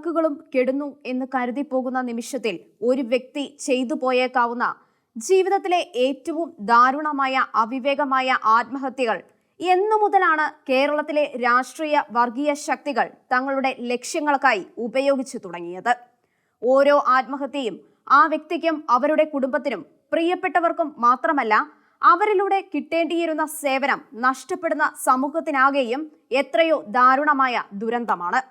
വിളക്കുകളും കെടുന്നു എന്ന് കരുതി പോകുന്ന നിമിഷത്തിൽ ഒരു വ്യക്തി ചെയ്തു പോയേക്കാവുന്ന ജീവിതത്തിലെ ഏറ്റവും ദാരുണമായ അവിവേകമായ ആത്മഹത്യകൾ. എന്നു മുതലാണ് കേരളത്തിലെ രാഷ്ട്രീയ വർഗീയ ശക്തികൾ തങ്ങളുടെ ലക്ഷ്യങ്ങൾക്കായി ഉപയോഗിച്ചു തുടങ്ങിയത്. ഓരോ ആത്മഹത്യയും ആ വ്യക്തിക്കും അവരുടെ കുടുംബത്തിനും പ്രിയപ്പെട്ടവർക്കും മാത്രമല്ല അവരിലൂടെ കിട്ടേണ്ടിയിരുന്ന സേവനം നഷ്ടപ്പെടുന്ന സമൂഹത്തിനാകെയും എത്രയോ ദാരുണമായ ദുരന്തമാണ്.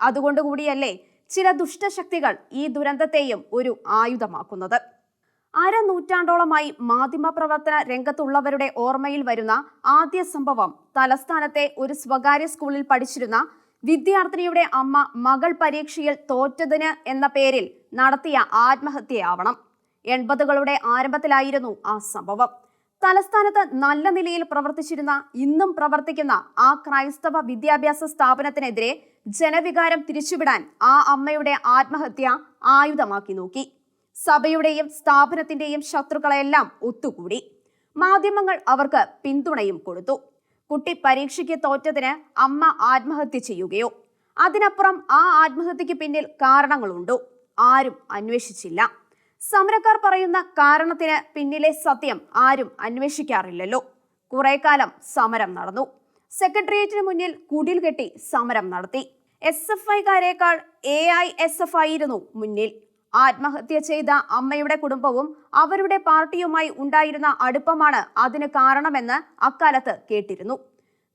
അതുകൊണ്ടുകൂടിയല്ലേ ചില ദുഷ്ടശക്തികൾ ഈ ദുരന്തത്തെയും ഒരു ആയുധമാക്കുന്നത്. അരനൂറ്റാണ്ടോളമായി മാധ്യമപ്രവർത്തന രംഗത്തുള്ളവരുടെ ഓർമ്മയിൽ വരുന്ന ആദ്യ സംഭവം തലസ്ഥാനത്തെ ഒരു സ്വകാര്യ സ്കൂളിൽ പഠിച്ചിരുന്ന വിദ്യാർത്ഥിനിയുടെ അമ്മ മകൾ പരീക്ഷയിൽ തോറ്റതിന് എന്ന പേരിൽ നടത്തിയ ആത്മഹത്യയാവണം. എൺപതുകളുടെ ആരംഭത്തിലായിരുന്നു ആ സംഭവം. തലസ്ഥാനത്ത് നല്ല നിലയിൽ പ്രവർത്തിച്ചിരുന്ന ഇന്നും പ്രവർത്തിക്കുന്ന ആ ക്രൈസ്തവ വിദ്യാഭ്യാസ സ്ഥാപനത്തിനെതിരെ ജനവികാരം തിരിച്ചുവിടാൻ ആ അമ്മയുടെ ആത്മഹത്യ ആയുധമാക്കി നോക്കി. സഭയുടെയും സ്ഥാപനത്തിന്റെയും ശത്രുക്കളെല്ലാം ഒത്തുകൂടി. മാധ്യമങ്ങൾ അവർക്ക് പിന്തുണയും കൊടുത്തു. കുട്ടി പരീക്ഷയ്ക്ക് തോറ്റതിന് അമ്മ ആത്മഹത്യ ചെയ്യുകയോ. അതിനപ്പുറം ആ ആത്മഹത്യക്ക് പിന്നിൽ കാരണങ്ങളുണ്ടോ? ആരും അന്വേഷിച്ചില്ല. സമരക്കാർ പറയുന്ന കാരണത്തിന് പിന്നിലെ സത്യം ആരും അന്വേഷിക്കാറില്ലല്ലോ. കുറെ കാലം സമരം നടന്നു. സെക്രട്ടേറിയറ്റിന് മുന്നിൽ കുടിൽ കെട്ടി സമരം നടത്തി. എസ് എഫ് ഐക്കാരേക്കാൾ എ ഐ എസ് എഫ് ആയിരുന്നു മുന്നിൽ. ആത്മഹത്യ ചെയ്ത അമ്മയുടെ കുടുംബവും അവരുടെ പാർട്ടിയുമായി ഉണ്ടായിരുന്ന അടുപ്പമാണ് അതിന് കാരണമെന്ന് അക്കാലത്ത് കേട്ടിരുന്നു.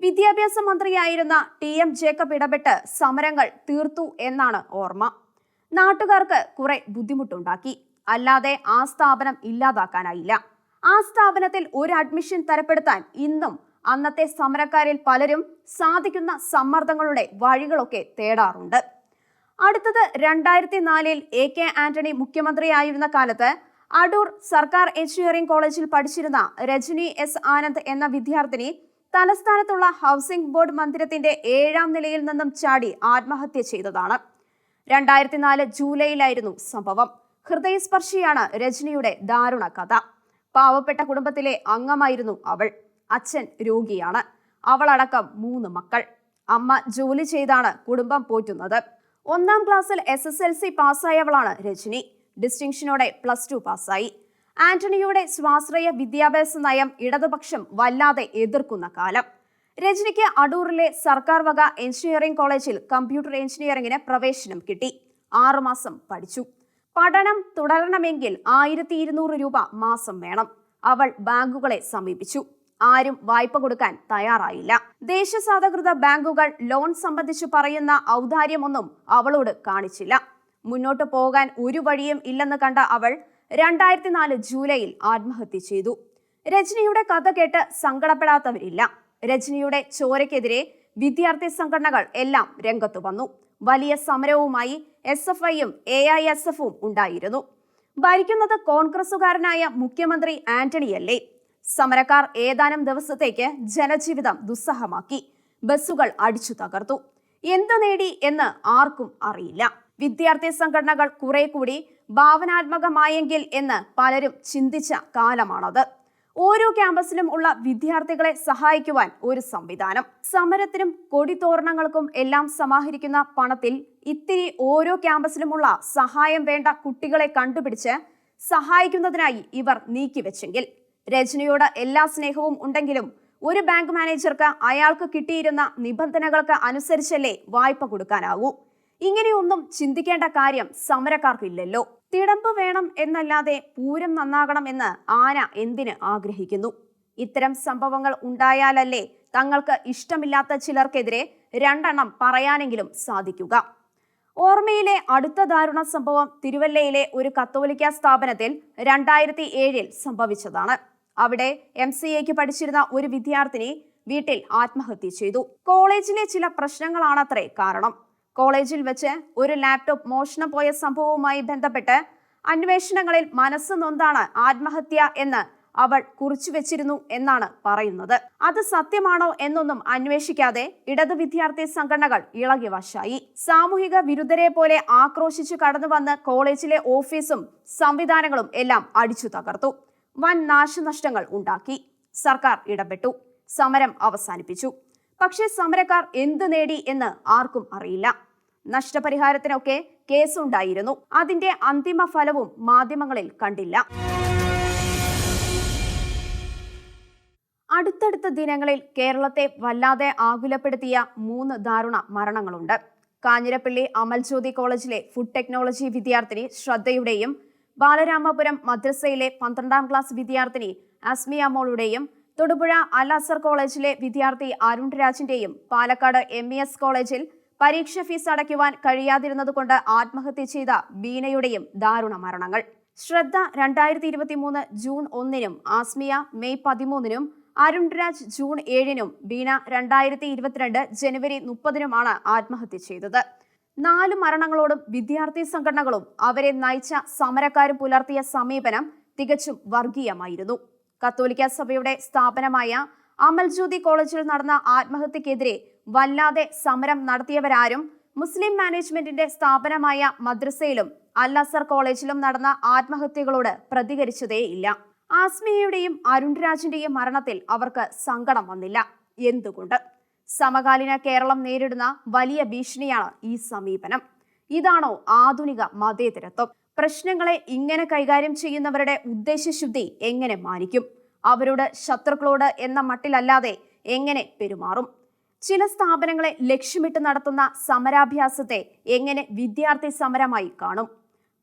വിദ്യാഭ്യാസ മന്ത്രിയായിരുന്ന ടി എം ജേക്കബ് ഇടപെട്ട് സമരങ്ങൾ തീർത്തു എന്നാണ് ഓർമ്മ. നാട്ടുകാർക്ക് കുറെ ബുദ്ധിമുട്ടുണ്ടാക്കി. അല്ലാതെ ആ സ്ഥാപനം ഇല്ലാതാക്കാനായില്ല. ആ സ്ഥാപനത്തിൽ ഒരു അഡ്മിഷൻ തരപ്പെടുത്താൻ ഇന്നും അന്നത്തെ സമരക്കാരിൽ പലരും സാധിക്കുന്ന സമ്മർദ്ദങ്ങളുടെ വഴികളൊക്കെ തേടാറുണ്ട്. അടുത്തത് രണ്ടായിരത്തി നാലിൽ എ കെ ആന്റണി മുഖ്യമന്ത്രിയായിരുന്ന കാലത്ത് അടൂർ സർക്കാർ എഞ്ചിനീയറിംഗ് കോളേജിൽ പഠിച്ചിരുന്ന രജനി എസ് ആനന്ദ് എന്ന വിദ്യാർത്ഥിനി തലസ്ഥാനത്തുള്ള ഹൗസിംഗ് ബോർഡ് മന്ദിരത്തിന്റെ ഏഴാം നിലയിൽ നിന്നും ചാടി ആത്മഹത്യ ചെയ്തതാണ്. രണ്ടായിരത്തി നാല് ജൂലൈയിലായിരുന്നു സംഭവം. ഹൃദയസ്പർശിയാണ് രജനിയുടെ ദാരുണ കഥ. പാവപ്പെട്ട കുടുംബത്തിലെ അംഗമായിരുന്നു അവൾ. അച്ഛൻ രോഗിയാണ്. അവളടക്കം മൂന്ന് മക്കൾ. അമ്മ ജോലി ചെയ്താണ് കുടുംബം പോറ്റുന്നത്. ഒന്നാം ക്ലാസ്സിൽ എസ് എസ് എൽ സി പാസ്സായവളാണ് രജനി. ഡിസ്റ്റിങ്ഷനോടെ പ്ലസ് ടു പാസ്സായി. ആന്റണിയുടെ സ്വാശ്രയ വിദ്യാഭ്യാസ നയം ഇടതുപക്ഷം വല്ലാതെ എതിർക്കുന്ന കാലം. രജനിക്ക് അടൂറിലെ സർക്കാർ വക എഞ്ചിനീയറിംഗ് കോളേജിൽ കമ്പ്യൂട്ടർ എഞ്ചിനീയറിംഗിന് പ്രവേശനം കിട്ടി. ആറുമാസം പഠിച്ചു. പഠനം തുടരണമെങ്കിൽ ആയിരത്തി ഇരുന്നൂറ് രൂപ മാസം വേണം. അവൾ ബാങ്കുകളെ സമീപിച്ചു. ആരും വായ്പ കൊടുക്കാൻ തയ്യാറായില്ല. ദേശസാധകൃത ബാങ്കുകൾ ലോൺ സംബന്ധിച്ച് പറയുന്ന ഔദാര്യമൊന്നും അവളോട് കാണിച്ചില്ല. മുന്നോട്ട് പോകാൻ ഒരു വഴിയും ഇല്ലെന്ന് കണ്ട അവൾ രണ്ടായിരത്തി നാല് ജൂലൈയിൽ ആത്മഹത്യ ചെയ്തു. രജനിയുടെ കഥ കേട്ട് സങ്കടപ്പെടാത്തവരില്ല. രജനിയുടെ ചോരയ്ക്കെതിരെ വിദ്യാർത്ഥി സംഘടനകൾ എല്ലാം രംഗത്തു വന്നു. വലിയ സമരവുമായി എസ് എഫ് ഐയും എ ഐ എസ് എഫും ഉണ്ടായിരുന്നു. ഭരിക്കുന്നത് കോൺഗ്രസുകാരനായ മുഖ്യമന്ത്രി ആന്റണിയല്ലേ? സമരക്കാർ ഏതാനും ദിവസത്തേക്ക് ജനജീവിതം ദുസ്സഹമാക്കി. ബസ്സുകൾ അടിച്ചു തകർത്തു. എന്ത് നേടി എന്ന് ആർക്കും അറിയില്ല. വിദ്യാർത്ഥി സംഘടനകൾ കുറെ കൂടി ഭാവനാത്മകമായെങ്കിൽ എന്ന് പലരും ചിന്തിച്ച കാലമാണത്. ഓരോ ക്യാമ്പസിലും ഉള്ള വിദ്യാർത്ഥികളെ സഹായിക്കുവാൻ ഒരു സംവിധാനം. സമരത്തിനും കൊടിതോരണങ്ങൾക്കും എല്ലാം സമാഹരിക്കുന്ന പണത്തിൽ ഇത്തിരി ഓരോ ക്യാമ്പസിലുമുള്ള സഹായം വേണ്ട കുട്ടികളെ കണ്ടുപിടിച്ച് സഹായിക്കുന്നതിനായി ഇവർ നീക്കിവെച്ചെങ്കിൽ രജനിയോട് എല്ലാ സ്നേഹവും ഉണ്ടെങ്കിലും ഒരു ബാങ്ക് മാനേജർക്ക് അയാൾക്ക് കിട്ടിയിരുന്ന നിബന്ധനകൾക്ക് അനുസരിച്ചല്ലേ വായ്പ കൊടുക്കാനാവൂ. ഇങ്ങനെയൊന്നും ചിന്തിക്കേണ്ട കാര്യം സമരക്കാർക്കില്ലല്ലോ. തിടമ്പ് വേണം എന്നല്ലാതെ പൂരം നന്നാകണം എന്ന് ആന എന്തിന് ആഗ്രഹിക്കുന്നു? ഇത്തരം സംഭവങ്ങൾ ഉണ്ടായാലല്ലേ തങ്ങൾക്ക് ഇഷ്ടമില്ലാത്ത ചിലർക്കെതിരെ രണ്ടെണ്ണം പറയാനെങ്കിലും സാധിക്കുക. ഓർമ്മയിലെ അടുത്ത ദാരുണ സംഭവം തിരുവല്ലയിലെ ഒരു കത്തോലിക്ക സ്ഥാപനത്തിൽ രണ്ടായിരത്തി ഏഴിൽ സംഭവിച്ചതാണ്. അവിടെ എം സി എക്ക് പഠിച്ചിരുന്ന ഒരു വിദ്യാർത്ഥിനി വീട്ടിൽ ആത്മഹത്യ ചെയ്തു. കോളേജിലെ ചില പ്രശ്നങ്ങളാണത്രേ കാരണം. കോളേജിൽ വെച്ച് ഒരു ലാപ്ടോപ്പ് മോഷണം പോയ സംഭവവുമായി ബന്ധപ്പെട്ട് അന്വേഷണങ്ങളിൽ മനസ്സ് നൊന്താണ് ആത്മഹത്യ എന്ന് അവൾ കുറിച്ചു വെച്ചിരുന്നു എന്നാണ് പറയുന്നത്. അത് സത്യമാണോ എന്നൊന്നും അന്വേഷിക്കാതെ ഇടതു വിദ്യാർത്ഥി സംഘടനകൾ ഇളകി വശായി സാമൂഹിക വിരുദ്ധരെ പോലെ ആക്രോശിച്ചു കടന്നു വന്ന് കോളേജിലെ ഓഫീസും സംവിധാനങ്ങളും എല്ലാം അടിച്ചു തകർത്തു. വൻ നാശനഷ്ടങ്ങൾ ഉണ്ടാക്കി. സർക്കാർ ഇടപെട്ടു. സമരം അവസാനിപ്പിച്ചു. പക്ഷേ സമരക്കാർ എന്തു നേടി എന്ന് ആർക്കും അറിയില്ല. നഷ്ടപരിഹാരത്തിനൊക്കെ കേസുണ്ടായിരുന്നു. അതിന്റെ അന്തിമ ഫലവും മാധ്യമങ്ങളിൽ കണ്ടില്ല. അടുത്തടുത്ത ദിനങ്ങളിൽ കേരളത്തെ വല്ലാതെ ആകുലപ്പെടുത്തിയ മൂന്ന് ദാരുണ മരണങ്ങളുണ്ട്. കാഞ്ഞിരപ്പള്ളി അമൽജ്യോതി കോളേജിലെ ഫുഡ് ടെക്നോളജി വിദ്യാർത്ഥിനി ശ്രദ്ധയുടെയും ബാലരാമപുരം മദ്രസയിലെ പന്ത്രണ്ടാം ക്ലാസ് വിദ്യാർത്ഥിനി അസ്മിയ മോളുടെയും തൊടുപുഴ അൽ അസർ കോളേജിലെ വിദ്യാർത്ഥി അരുൺ രാജിന്റെയും പാലക്കാട് എം കോളേജിൽ പരീക്ഷ ഫീസ് അടയ്ക്കുവാൻ കഴിയാതിരുന്നതുകൊണ്ട് ആത്മഹത്യ ചെയ്ത ബീനയുടെയും ദാരുണ മരണങ്ങൾ. ശ്രദ്ധ രണ്ടായിരത്തി ഇരുപത്തി മൂന്ന് ജൂൺ ഒന്നിനും ആസ്മിയ മെയ് പതിമൂന്നിനും അരുൺ രാജ് ജൂൺ ഏഴിനും ബീന രണ്ടായിരത്തി ഇരുപത്തിരണ്ട് ജനുവരി മുപ്പതിനുമാണ് ആത്മഹത്യ ചെയ്തത്. നാല് മരണങ്ങളോടും വിദ്യാർത്ഥി സംഘടനകളും അവരെ നയിച്ച സമരക്കാരും പുലർത്തിയ സമീപനം തികച്ചും വർഗീയമായിരുന്നു. കത്തോലിക്ക സഭയുടെ സ്ഥാപനമായ അമൽജ്യോതി കോളേജിൽ നടന്ന ആത്മഹത്യക്കെതിരെ വല്ലാതെ സമരം നടത്തിയവരാരും മുസ്ലിം മാനേജ്മെന്റിന്റെ സ്ഥാപനമായ മദ്രസയിലും അൽ അസർ കോളേജിലും നടന്ന ആത്മഹത്യകളോട് പ്രതികരിച്ചതേയില്ല. ആസ്മിയയുടെയും അരുൺരാജിന്റെയും മരണത്തിൽ അവർക്ക് സങ്കടം വന്നില്ല. എന്തുകൊണ്ട്? സമകാലീന കേരളം നേരിടുന്ന വലിയ ഭീഷണിയാണ് ഈ സമീപനം. ഇതാണോ ആധുനിക മതേതരത്വം? പ്രശ്നങ്ങളെ ഇങ്ങനെ കൈകാര്യം ചെയ്യുന്നവരുടെ ഉദ്ദേശശുദ്ധി എങ്ങനെ മാനിക്കും? അവരോട് ശത്രുക്കളോട് എന്ന മട്ടിലല്ലാതെ എങ്ങനെ പെരുമാറും? ചില സ്ഥാപനങ്ങളെ ലക്ഷ്യമിട്ട് നടത്തുന്ന സമരാഭ്യാസത്തെ എങ്ങനെ വിദ്യാർത്ഥി സമരമായി കാണും?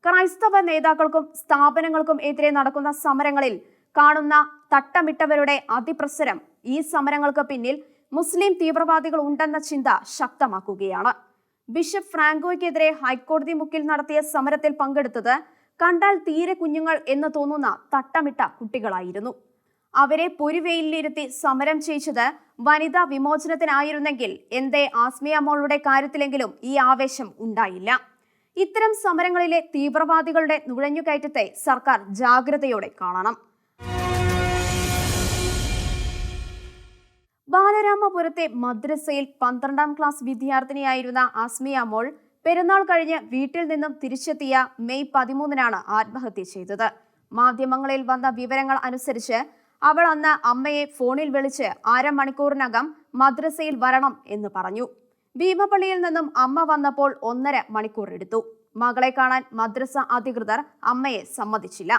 ക്രൈസ്തവ നേതാക്കൾക്കും സ്ഥാപനങ്ങൾക്കും എതിരെ നടക്കുന്ന സമരങ്ങളിൽ കാണുന്ന തട്ടമിട്ടവരുടെ അതിപ്രസരം ഈ സമരങ്ങൾക്ക് പിന്നിൽ മുസ്ലിം തീവ്രവാദികൾ ഉണ്ടെന്ന ചിന്ത ശക്തമാക്കുകയാണ്. ബിഷപ്പ് ഫ്രാങ്കോയ്ക്കെതിരെ ഹൈക്കോടതി മുക്കിൽ നടത്തിയ സമരത്തിൽ പങ്കെടുത്തത് കണ്ടാൽ തീരെ കുഞ്ഞുങ്ങൾ എന്ന് തോന്നുന്ന തട്ടമിട്ട കുട്ടികളായിരുന്നു. അവരെ പൊരുവെയിലിരുത്തി സമരം ചെയ്യിച്ചത് വനിതാ വിമോചനത്തിനായിരുന്നെങ്കിൽ എന്തേ ആസ്മിയ മോളുടെ കാര്യത്തിലെങ്കിലും ഈ ആവേശം ഉണ്ടായില്ല. ഇത്തരം സമരങ്ങളിലെ തീവ്രവാദികളുടെ നുഴഞ്ഞുകയറ്റത്തെ സർക്കാർ ജാഗ്രതയോടെ കാണണം. ബാലരാമപുരത്തെ മദ്രസയിൽ പന്ത്രണ്ടാം ക്ലാസ് വിദ്യാർത്ഥിനിയായിരുന്ന ആസ്മിയ മോൾ പെരുന്നാൾ കഴിഞ്ഞ് വീട്ടിൽ നിന്നും തിരിച്ചെത്തിയ മെയ് പതിമൂന്നിനാണ് ആത്മഹത്യ ചെയ്തത്. മാധ്യമങ്ങളിൽ വന്ന വിവരങ്ങൾ അനുസരിച്ച് അവൾ അന്ന് അമ്മയെ ഫോണിൽ വിളിച്ച് അരമണിക്കൂറിനകം മദ്രസയിൽ വരണം എന്ന് പറഞ്ഞു. ഭീമപള്ളിയിൽ നിന്നും അമ്മ വന്നപ്പോൾ ഒന്നര മണിക്കൂർ എടുത്തു. മകളെ കാണാൻ മദ്രസ അധികൃതർ അമ്മയെ സമ്മതിച്ചില്ല.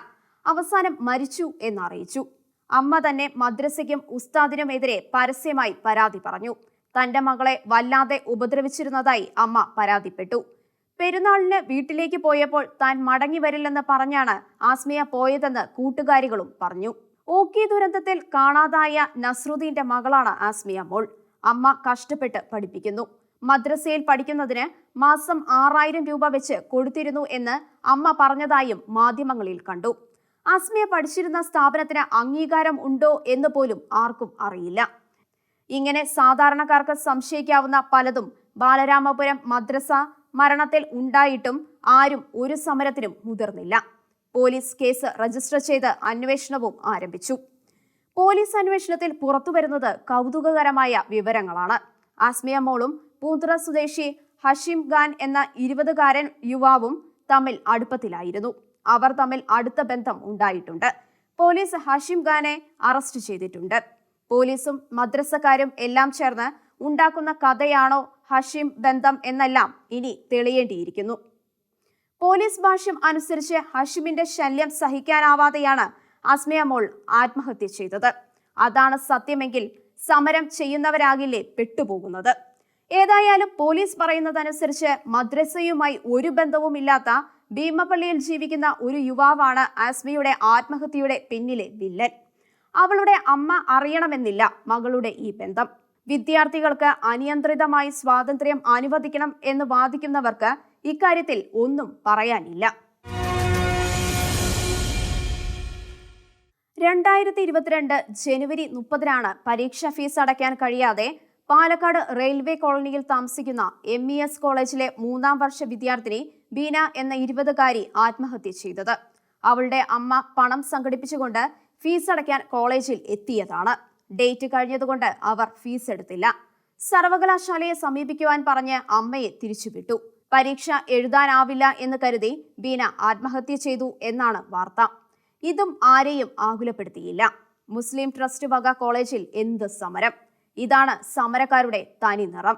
അവസാനം മരിച്ചു എന്നറിയിച്ചു. അമ്മ തന്നെ മദ്രസയ്ക്കും ഉസ്താദിനുമെതിരെ പരസ്യമായി പരാതി പറഞ്ഞു. തന്റെ മകളെ വല്ലാതെ ഉപദ്രവിച്ചിരുന്നതായി അമ്മ പരാതിപ്പെട്ടു. പെരുന്നാളിന് വീട്ടിലേക്ക് പോയപ്പോൾ താൻ മടങ്ങി വരില്ലെന്ന് പറഞ്ഞാണ് ആസ്മിയ പോയതെന്ന് കൂട്ടുകാരികളും പറഞ്ഞു. ഓക്കി ദുരന്തത്തിൽ കാണാതായ നസ്രുദ്ദീന്റെ മകളാണ് ആസ്മിയ മോൾ. അമ്മ കഷ്ടപ്പെട്ട് പഠിപ്പിക്കുന്നു. മദ്രസയിൽ പഠിക്കുന്നതിന് മാസം ആറായിരം രൂപ വെച്ച് കൊടുത്തിരുന്നു എന്ന് അമ്മ പറഞ്ഞതായും മാധ്യമങ്ങളിൽ കണ്ടു. ആസ്മിയ പഠിച്ചിരുന്ന സ്ഥാപനത്തിന് അംഗീകാരം ഉണ്ടോ എന്ന് പോലും ആർക്കും അറിയില്ല. ഇങ്ങനെ സാധാരണക്കാർക്ക് സംശയിക്കാവുന്ന പലതും ബാലരാമപുരം മദ്രസ മരണത്തിൽ ഉണ്ടായിട്ടും ആരും ഒരു സമരത്തിനും മുതിർന്നില്ല. പോലീസ് കേസ് രജിസ്റ്റർ ചെയ്ത് അന്വേഷണവും ആരംഭിച്ചു. പോലീസ് അന്വേഷണത്തിൽ പുറത്തുവരുന്നത് കൗതുകകരമായ വിവരങ്ങളാണ്. ആസ്മിയ മോളും പൂന്തുറ സ്വദേശി ഹഷീം ഖാൻ എന്ന ഇരുപതുകാരൻ യുവാവും തമ്മിൽ അടുപ്പത്തിലായിരുന്നു. അവർ തമ്മിൽ അടുത്ത ബന്ധം ഉണ്ടായിട്ടുണ്ട്. പോലീസ് ഹാഷിം ഖാനെ അറസ്റ്റ് ചെയ്തിട്ടുണ്ട്. പോലീസും മദ്രസക്കാരും എല്ലാം ചേർന്ന് ഉണ്ടാക്കുന്ന കഥയാണോ ഹഷീം ബന്ധം എന്നെല്ലാം ഇനി തെളിയേണ്ടിയിരിക്കുന്നു. പോലീസ് ഭാഷ്യം അനുസരിച്ച് ഹഷിമിന്റെ ശല്യം സഹിക്കാനാവാതെയാണ് അസ്മിയ മോൾ ആത്മഹത്യ ചെയ്തത്. അതാണ് സത്യമെങ്കിൽ സമരം ചെയ്യുന്നവരാകില്ലേ പെട്ടുപോകുന്നത്. ഏതായാലും പോലീസ് പറയുന്നതനുസരിച്ച് മദ്രസയുമായി ഒരു ബന്ധവുമില്ലാത്ത ഭീമപള്ളിയിൽ ജീവിക്കുന്ന ഒരു യുവാവാണ് ആസ്മിയുടെ ആത്മഹത്യയുടെ പിന്നിലെ വില്ലൻ. അവളുടെ അമ്മ അറിയണമെന്നില്ല മകളുടെ ഈ ബന്ധം. വിദ്യാർത്ഥികൾക്ക് അനിയന്ത്രിതമായി സ്വാതന്ത്ര്യം അനുവദിക്കണം എന്ന് വാദിക്കുന്നവർക്ക് ഇക്കാര്യത്തിൽ ഒന്നും പറയാനില്ല. രണ്ടായിരത്തി ഇരുപത്തിരണ്ട് ജനുവരി മുപ്പതിനാണ് പരീക്ഷാ ഫീസ് അടയ്ക്കാൻ കഴിയാതെ പാലക്കാട് റെയിൽവേ കോളനിയിൽ താമസിക്കുന്ന എം ഇ എസ് കോളേജിലെ മൂന്നാം വർഷ വിദ്യാർത്ഥിനി ബീന എന്ന ഇരുപതുകാരി ആത്മഹത്യ ചെയ്തത്. അവളുടെ അമ്മ പണം സംഘടിപ്പിച്ചുകൊണ്ട് ഫീസ് അടയ്ക്കാൻ കോളേജിൽ എത്തിയതാണ്. ഡേറ്റ് കഴിഞ്ഞതുകൊണ്ട് അവർ ഫീസ് എടുത്തില്ല. സർവകലാശാലയെ സമീപിക്കുവാൻ പറഞ്ഞ് അമ്മയെ തിരിച്ചുവിട്ടു. പരീക്ഷ എഴുതാനാവില്ല എന്ന് കരുതി ബീന ആത്മഹത്യ ചെയ്തു എന്നാണ് വാർത്ത. ഇതും ആരെയും ആകുലപ്പെടുത്തിയില്ല. മുസ്ലിം ട്രസ്റ്റ് വക കോളേജിൽ എന്ത് സമരം? ഇതാണ് സമരക്കാരുടെ തനി നിറം.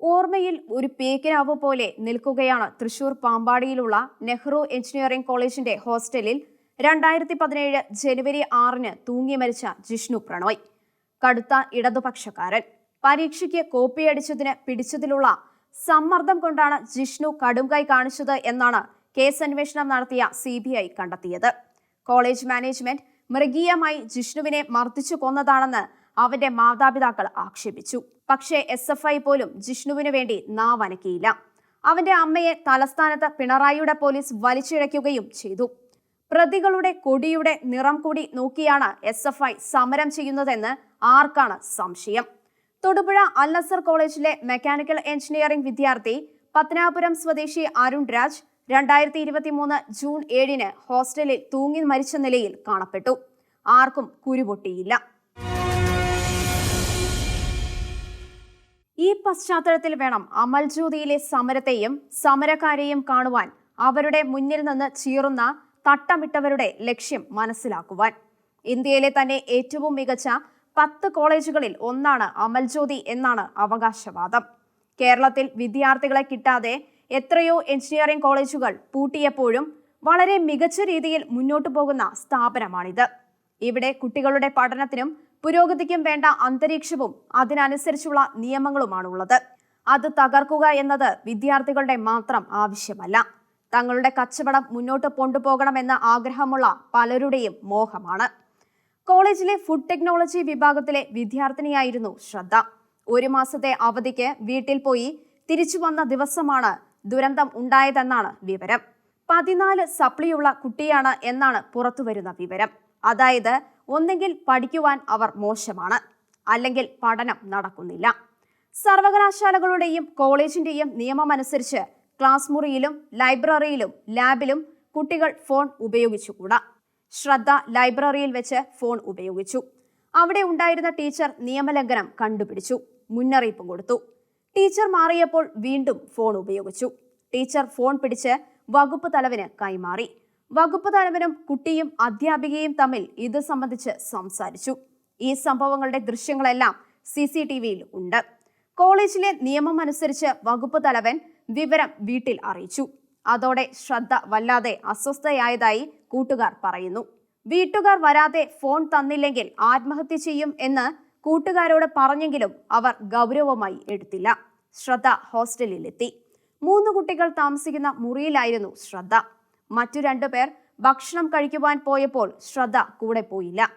ഓർമ്മയിൽ ഒരു പേക്കിനാവ് പോലെ നിൽക്കുകയാണ് തൃശൂർ പാമ്പാടിയിലുള്ള നെഹ്റു എഞ്ചിനീയറിംഗ് കോളേജിന്റെ ഹോസ്റ്റലിൽ രണ്ടായിരത്തി പതിനേഴ് ജനുവരി ആറിന് തൂങ്ങി മരിച്ച ജിഷ്ണു പ്രണോയ്. കടുത്ത ഇടതുപക്ഷക്കാരൻ. പരീക്ഷയ്ക്ക് കോപ്പിയടിച്ചതിന് പിടിച്ചതിലുള്ള സമ്മർദ്ദം കൊണ്ടാണ് ജിഷ്ണു കടുംകൈ കാണിച്ചത് എന്നാണ് കേസ് അന്വേഷണം നടത്തിയ സി കണ്ടെത്തിയത്. കോളേജ് മാനേജ്മെന്റ് മൃഗീയമായി ജിഷ്ണുവിനെ മർദ്ദിച്ചു കൊന്നതാണെന്ന് അവന്റെ മാതാപിതാക്കൾ ആക്ഷേപിച്ചു. പക്ഷേ എസ് എഫ് ഐ പോലും ജിഷ്ണുവിനു വേണ്ടി നാവനക്കിയില്ല. അവന്റെ അമ്മയെ തലസ്ഥാനത്ത് പിണറായിയുടെ പോലീസ് വലിച്ചിഴയ്ക്കുകയും ചെയ്തു. പ്രതികളുടെ കൊടിയുടെ നിറം കൂടി നോക്കിയാണ് എസ് എഫ് ഐ സമരം ചെയ്യുന്നതെന്ന് ആർക്കാണ് സംശയം? തൊടുപുഴ അൽനസർ കോളേജിലെ മെക്കാനിക്കൽ എഞ്ചിനീയറിംഗ് വിദ്യാർത്ഥി പത്തനാപുരം സ്വദേശി അരുൺ രാജ് രണ്ടായിരത്തി ഇരുപത്തി മൂന്ന് ജൂൺ ഏഴിന് ഹോസ്റ്റലിൽ തൂങ്ങി മരിച്ച നിലയിൽ കാണപ്പെട്ടു. ആർക്കും കുരുപൊട്ടിയില്ല. ഈ പശ്ചാത്തലത്തിൽ വേണം അമൽജ്യോതിയിലെ സമരത്തെയും സമരക്കാരെയും കാണുവാൻ അവരുടെ മുന്നിൽ നിന്ന് ചീറുന്ന തട്ടമിട്ടവരുടെ ലക്ഷ്യം മനസ്സിലാക്കുവാൻ. ഇന്ത്യയിലെ തന്നെ ഏറ്റവും മികച്ച പത്ത് കോളേജുകളിൽ ഒന്നാണ് അമൽജ്യോതി എന്നാണ് അവകാശവാദം. കേരളത്തിൽ വിദ്യാർത്ഥികളെ കിട്ടാതെ എത്രയോ എഞ്ചിനീയറിംഗ് കോളേജുകൾ പൂട്ടിയപ്പോഴും വളരെ മികച്ച രീതിയിൽ മുന്നോട്ട് പോകുന്ന സ്ഥാപനമാണിത്. ഇവിടെ കുട്ടികളുടെ പഠനത്തിനും പുരോഗതിക്കും വേണ്ട അന്തരീക്ഷവും അതിനനുസരിച്ചുള്ള നിയമങ്ങളുമാണ് ഉള്ളത് അത് തകർക്കുക എന്നത് വിദ്യാർത്ഥികളുടെ മാത്രം ആവശ്യമല്ല. തങ്ങളുടെ കച്ചവടം മുന്നോട്ട് കൊണ്ടുപോകണമെന്ന ആഗ്രഹമുള്ള പലരുടെയും മോഹമാണ്. കോളേജിലെ ഫുഡ് ടെക്നോളജി വിഭാഗത്തിലെ വിദ്യാർത്ഥിനിയായിരുന്നു ശ്രദ്ധ. ഒരു മാസത്തെ അവധിക്ക് വീട്ടിൽ പോയി തിരിച്ചു വന്ന ദിവസമാണ് ദുരന്തം ഉണ്ടായതെന്നാണ് വിവരം. പതിനാല് സപ്ലിയുള്ള കുട്ടിയാണ് എന്നാണ് പുറത്തുവരുന്ന വിവരം. അതായത് ഒന്നെങ്കിൽ പഠിക്കുവാൻ അവർ മോശമാണ്. അല്ലെങ്കിൽ പഠനം നടക്കുന്നില്ല. സർവകലാശാലകളുടെയും കോളേജിന്റെയും നിയമമനുസരിച്ച് ക്ലാസ് മുറിയിലും ലൈബ്രറിയിലും ലാബിലും കുട്ടികൾ ഫോൺ ഉപയോഗിച്ചുകൂടാ. ശ്രദ്ധ ലൈബ്രറിയിൽ വെച്ച് ഫോൺ ഉപയോഗിച്ചു. അവിടെ ഉണ്ടായിരുന്ന ടീച്ചർ നിയമലംഘനം കണ്ടുപിടിച്ചു. മുന്നറിയിപ്പ് കൊടുത്തു. ടീച്ചർ മാറിയപ്പോൾ വീണ്ടും ഫോൺ ഉപയോഗിച്ചു. ടീച്ചർ ഫോൺ പിടിച്ച് വകുപ്പ് തലവിന് കൈമാറി. വകുപ്പ് തലവനും കുട്ടിയും അധ്യാപികയും തമ്മിൽ ഇത് സംബന്ധിച്ച് സംസാരിച്ചു. ഈ സംഭവങ്ങളുടെ ദൃശ്യങ്ങളെല്ലാം സി സി ടി വിയിൽ ഉണ്ട്. കോളേജിലെ നിയമം അനുസരിച്ച് വകുപ്പ് തലവൻ വിവരം വീട്ടിൽ അറിയിച്ചു. അതോടെ ശ്രദ്ധ വല്ലാതെ അസ്വസ്ഥയായതായി കൂട്ടുകാർ പറയുന്നു. വീട്ടുകാർ വരാതെ ഫോൺ തന്നില്ലെങ്കിൽ ആത്മഹത്യ ചെയ്യും എന്ന് കൂട്ടുകാരോട് പറഞ്ഞെങ്കിലും അവർ ഗൗരവമായി എടുത്തില്ല. ശ്രദ്ധ ഹോസ്റ്റലിലെത്തി. മൂന്ന് കുട്ടികൾ താമസിക്കുന്ന മുറിയിലായിരുന്നു ശ്രദ്ധ. മറ്റു രണ്ടു പേർ ഭക്ഷണം കഴിക്കുവാൻ പോയപ്പോൾ ശ്രദ്ധ കൂടെ പോയില്ല.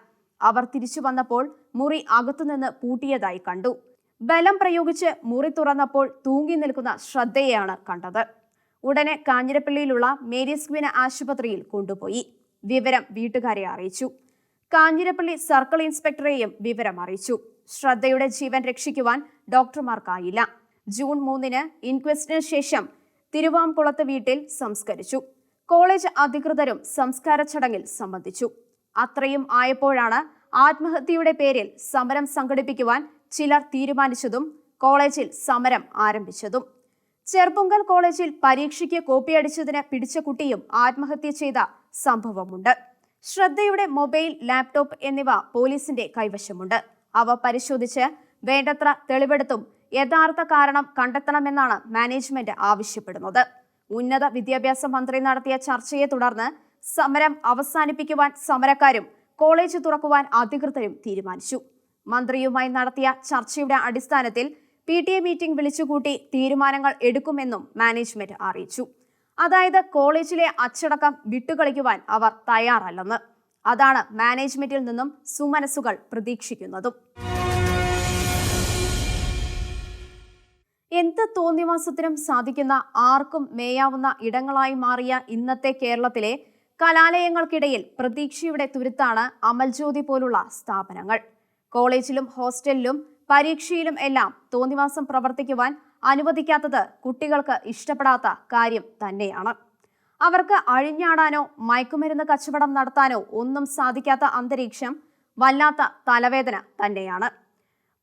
അവർ തിരിച്ചു വന്നപ്പോൾ മുറി അകത്തുനിന്ന് പൂട്ടിയതായി കണ്ടു. ബലം പ്രയോഗിച്ച് മുറി തുറന്നപ്പോൾ തൂങ്ങി നിൽക്കുന്ന ശ്രദ്ധയെയാണ് കണ്ടത്. ഉടനെ കാഞ്ഞിരപ്പള്ളിയിലുള്ള മേരിസ്ക്വിന ആശുപത്രിയിൽ കൊണ്ടുപോയി. വിവരം വീട്ടുകാരെ അറിയിച്ചു. കാഞ്ഞിരപ്പള്ളി സർക്കിൾ ഇൻസ്പെക്ടറെയും വിവരം അറിയിച്ചു ശ്രദ്ധയുടെ ജീവൻ രക്ഷിക്കുവാൻ ഡോക്ടർമാർക്കായില്ല. ജൂൺ മൂന്നിന് ഇൻക്വസ്റ്റിന് ശേഷം തിരുവാംകുളത്ത് വീട്ടിൽ സംസ്കരിച്ചു. കോളേജ് അധികൃതരും സംസ്കാര ചടങ്ങിൽ സംബന്ധിച്ചു. അത്രയും ആയപ്പോഴാണ് ആത്മഹത്യയുടെ പേരിൽ സമരം സംഘടിപ്പിക്കുവാൻ ചിലർ തീരുമാനിച്ചതും കോളേജിൽ സമരം ആരംഭിച്ചതും. ചെർപ്പുങ്കൽ കോളേജിൽ പരീക്ഷയ്ക്ക് കോപ്പിയടിച്ചതിന് പിടിച്ച കുട്ടിയും ആത്മഹത്യ ചെയ്ത സംഭവമുണ്ട്. ശ്രദ്ധയുടെ മൊബൈൽ ലാപ്ടോപ്പ് എന്നിവ പോലീസിന്റെ കൈവശമുണ്ട്. അവ പരിശോധിച്ച് വേണ്ടത്ര തെളിവെടുത്തും യഥാർത്ഥ കാരണം കണ്ടെത്തണമെന്നാണ് മാനേജ്മെന്റ് ആവശ്യപ്പെടുന്നത്. ഉന്നത വിദ്യാഭ്യാസ മന്ത്രി നടത്തിയ ചർച്ചയെ തുടർന്ന് സമരം അവസാനിപ്പിക്കുവാൻ സമരക്കാരും കോളേജ് തുറക്കുവാൻ അധികൃതരും തീരുമാനിച്ചു. മന്ത്രിയുമായി നടത്തിയ ചർച്ചയുടെ അടിസ്ഥാനത്തിൽ പി ടി എ മീറ്റിംഗ് വിളിച്ചുകൂട്ടി തീരുമാനങ്ങൾ എടുക്കുമെന്നും മാനേജ്മെന്റ് അറിയിച്ചു. അതായത് കോളേജിലെ അച്ചടക്കം വിട്ടുകളിക്കുവാൻ അവർ തയ്യാറല്ലെന്ന്. അതാണ് മാനേജ്മെന്റിൽ നിന്നും സുമനസ്സുകൾ പ്രതീക്ഷിക്കുന്നതും. എന്ത് തോന്നിവാസത്തിനും സാധിക്കുന്ന ആർക്കും മേയാവുന്ന ഇടങ്ങളായി മാറിയ ഇന്നത്തെ കേരളത്തിലെ കലാലയങ്ങൾക്കിടയിൽ പ്രതീക്ഷയുടെ തുരുത്താണ് അമൽജ്യോതി പോലുള്ള സ്ഥാപനങ്ങൾ. കോളേജിലും ഹോസ്റ്റലിലും പരീക്ഷയിലും എല്ലാം തോന്നിവാസം പ്രവർത്തിക്കുവാൻ അനുവദിക്കാത്തത് കുട്ടികൾക്ക് ഇഷ്ടപ്പെടാത്ത കാര്യം തന്നെയാണ്. അവർക്ക് അഴിഞ്ഞാടാനോ മയക്കുമരുന്ന് കച്ചവടം നടത്താനോ ഒന്നും സാധിക്കാത്ത അന്തരീക്ഷം വല്ലാത്ത തലവേദന തന്നെയാണ്.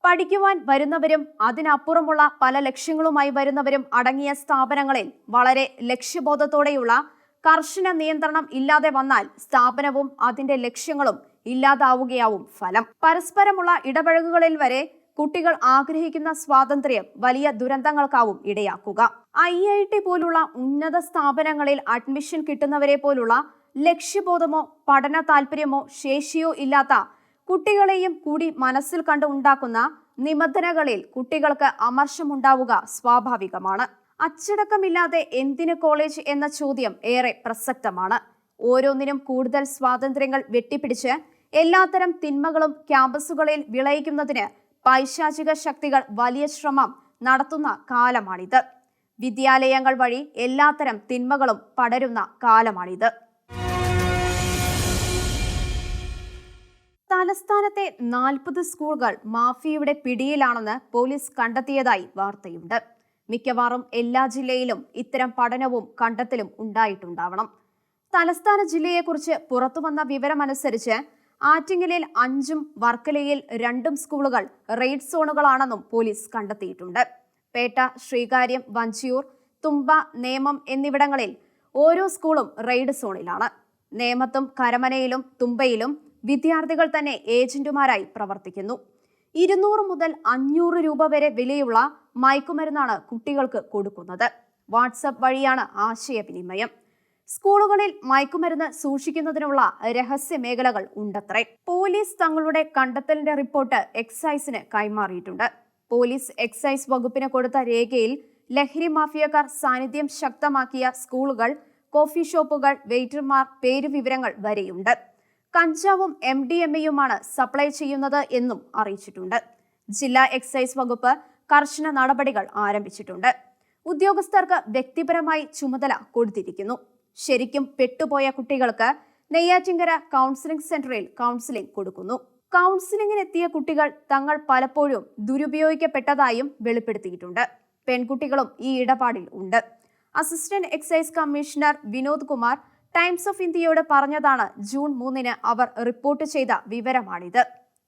പഠിക്കുവാൻ വരുന്നവരും അതിനപ്പുറമുള്ള പല ലക്ഷ്യങ്ങളുമായി വരുന്നവരും അടങ്ങിയ സ്ഥാപനങ്ങളിൽ വളരെ ലക്ഷ്യബോധത്തോടെയുള്ള കർശന നിയന്ത്രണം ഇല്ലാതെ വന്നാൽ സ്ഥാപനവും അതിന്റെ ലക്ഷ്യങ്ങളും ഇല്ലാതാവുകയാവും ഫലം. പരസ്പരമുള്ള ഇടപഴകുകളിൽ വരെ കുട്ടികൾ ആഗ്രഹിക്കുന്ന സ്വാതന്ത്ര്യം വലിയ ദുരന്തങ്ങൾക്കാവും ഇടയാക്കുക. ഐ ഐ ടി പോലുള്ള ഉന്നത സ്ഥാപനങ്ങളിൽ അഡ്മിഷൻ കിട്ടുന്നവരെ പോലുള്ള ലക്ഷ്യബോധമോ പഠന താല്പര്യമോ ശേഷിയോ ഇല്ലാത്ത കുട്ടികളെയും കൂടി മനസ്സിൽ കണ്ട് ഉണ്ടാക്കുന്ന നിബന്ധനകളിൽ കുട്ടികൾക്ക് അമർഷമുണ്ടാവുക സ്വാഭാവികമാണ്. അച്ചടക്കമില്ലാതെ എന്തിന് കോളേജ് എന്ന ചോദ്യം ഏറെ പ്രസക്തമാണ്. ഓരോന്നിനും കൂടുതൽ സ്വാതന്ത്ര്യങ്ങൾ വെട്ടിപ്പിടിച്ച് എല്ലാത്തരം തിന്മകളും ക്യാമ്പസുകളിൽ വിളയിക്കുന്നതിന് പൈശാചിക ശക്തികൾ വലിയ ശ്രമം നടത്തുന്ന കാലമാണിത്. വിദ്യാലയങ്ങൾ വഴി എല്ലാത്തരം തിന്മകളും പടരുന്ന കാലമാണിത്. തലസ്ഥാനത്തെ നാൽപ്പത് സ്കൂളുകൾ മാഫിയയുടെ പിടിയിലാണെന്ന് പോലീസ് കണ്ടെത്തിയതായി വാർത്തയുണ്ട്. മിക്കവാറും എല്ലാ ജില്ലയിലും ഇത്തരം പഠനവും കണ്ടെത്തലും ഉണ്ടായിട്ടുണ്ടാവണം. തലസ്ഥാന ജില്ലയെക്കുറിച്ച് പുറത്തുവന്ന വിവരമനുസരിച്ച് ആറ്റിങ്ങലിൽ അഞ്ചും വർക്കലയിൽ രണ്ടും സ്കൂളുകൾ റെയ്ഡ് സോണുകളാണെന്നും പോലീസ് കണ്ടെത്തിയിട്ടുണ്ട്. പേട്ട ശ്രീകാര്യം വഞ്ചിയൂർ തുമ്പ നേമം എന്നിവിടങ്ങളിൽ ഓരോ സ്കൂളും റെയ്ഡ് സോണിലാണ്. നേമത്തും കരമനയിലും തുമ്പയിലും വിദ്യാർത്ഥികൾ തന്നെ ഏജന്റുമാരായി പ്രവർത്തിക്കുന്നു. ഇരുന്നൂറ് മുതൽ അഞ്ഞൂറ് രൂപ വരെ വിലയുള്ള മയക്കുമരുന്നാണ് കുട്ടികൾക്ക് കൊടുക്കുന്നത്. വാട്സപ്പ് വഴിയാണ് ആശയവിനിമയം. സ്കൂളുകളിൽ മയക്കുമരുന്ന് സൂക്ഷിക്കുന്നതിനുള്ള രഹസ്യ മേഖലകൾ ഉണ്ടത്രേ. പോലീസ് തങ്ങളുടെ കണ്ടെത്തലിന്റെ റിപ്പോർട്ട് എക്സൈസിന് കൈമാറിയിട്ടുണ്ട്. പോലീസ് എക്സൈസ് വകുപ്പിന് കൊടുത്ത രേഖയിൽ ലഹരി മാഫിയക്കാർ സാന്നിധ്യം ശക്തമാക്കിയ സ്കൂളുകൾ കോഫി ഷോപ്പുകൾ വെയിറ്റർമാർ പേരുവിവരങ്ങൾ വരെയുണ്ട്. കഞ്ചാവും എം ഡി എം എയുമാണ് സപ്ലൈ ചെയ്യുന്നത് എന്നും അറിയിച്ചിട്ടുണ്ട്. ജില്ലാ എക്സൈസ് വകുപ്പ് കർശന നടപടികൾ ആരംഭിച്ചിട്ടുണ്ട്. ഉദ്യോഗസ്ഥർക്ക് വ്യക്തിപരമായി ചുമതല കൊടുത്തിരിക്കുന്നു. ശരിക്കും പെട്ടുപോയ കുട്ടികൾക്ക് നെയ്യാറ്റിങ്കര കൗൺസിലിംഗ് സെന്ററിൽ കൗൺസിലിംഗ് കൊടുക്കുന്നു. കൗൺസിലിംഗിനെത്തിയ കുട്ടികൾ തങ്ങൾ പലപ്പോഴും ദുരുപയോഗിക്കപ്പെട്ടതായും വെളിപ്പെടുത്തിയിട്ടുണ്ട്. പെൺകുട്ടികളും ഈ ഇടപാടിൽ ഉണ്ട്. Assistant excise commissioner Vinod Kumar Times of ഇന്ത്യയോട് പറഞ്ഞതാണ് ജൂൺ മൂന്നിന് അവർ റിപ്പോർട്ട് ചെയ്ത വിവരമാണിത്.